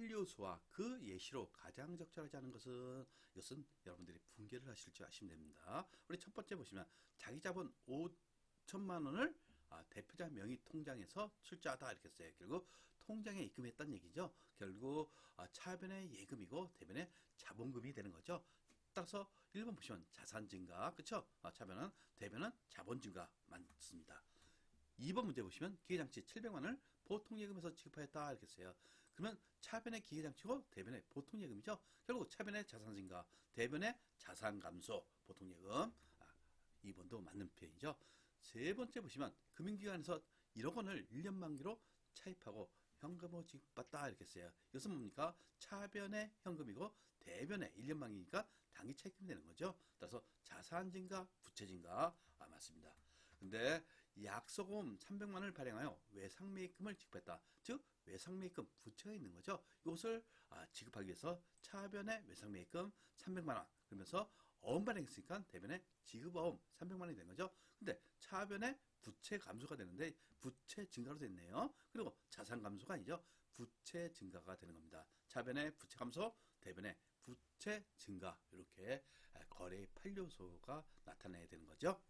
판료소와 그 예시로 가장 적절하지 않은 것은 이것은 여러분들이 분개를 하실 줄 아시면 됩니다. 우리 첫 번째 보시면 자기 자본 5천만 원을 아, 대표자 명의 통장에서 출자하다 이렇게 써요. 결국 통장에 입금했다는 얘기죠. 결국 아, 차변의 예금이고 대변의 자본금이 되는 거죠. 따라서 1번 보시면 자산 증가, 그쵸? 아, 차변은 대변은 자본 증가 맞습니다. 2번 문제 보시면 기계장치 700만원을 보통 예금에서 지급하였다 이렇게 써요. 그러면 차변의 기계장치고 대변의 보통 예금이죠. 결국 차변의 자산 증가, 대변의 자산 감소, 보통 예금. 아, 2번도 맞는 표현이죠. 세 번째 보시면 금융기관에서 1억 원을 1년 만기로 차입하고 현금으로 지급받다 이렇게 써요. 이것은 뭡니까? 차변의 현금이고 대변의 1년 만기니까 단기 차입금이 되는 거죠. 따라서 자산 증가, 부채 증가 아 맞습니다. 근데 약소금 300만 원을 발행하여 외상매입금을 지급했다. 즉 외상매입금 부채가 있는 거죠. 이것을 아, 지급하기 위해서 차변의 외상매입금 300만 원 그러면서 어음 발행했으니까 대변에 지급어음 300만 원이 된 거죠. 근데 차변에 부채 감소가 되는데 부채 증가로 됐네요. 그리고 자산 감소가 아니죠. 부채 증가가 되는 겁니다. 차변의 부채 감소, 대변의 부채 증가 이렇게 거래의 판료소가 나타나야 되는 거죠.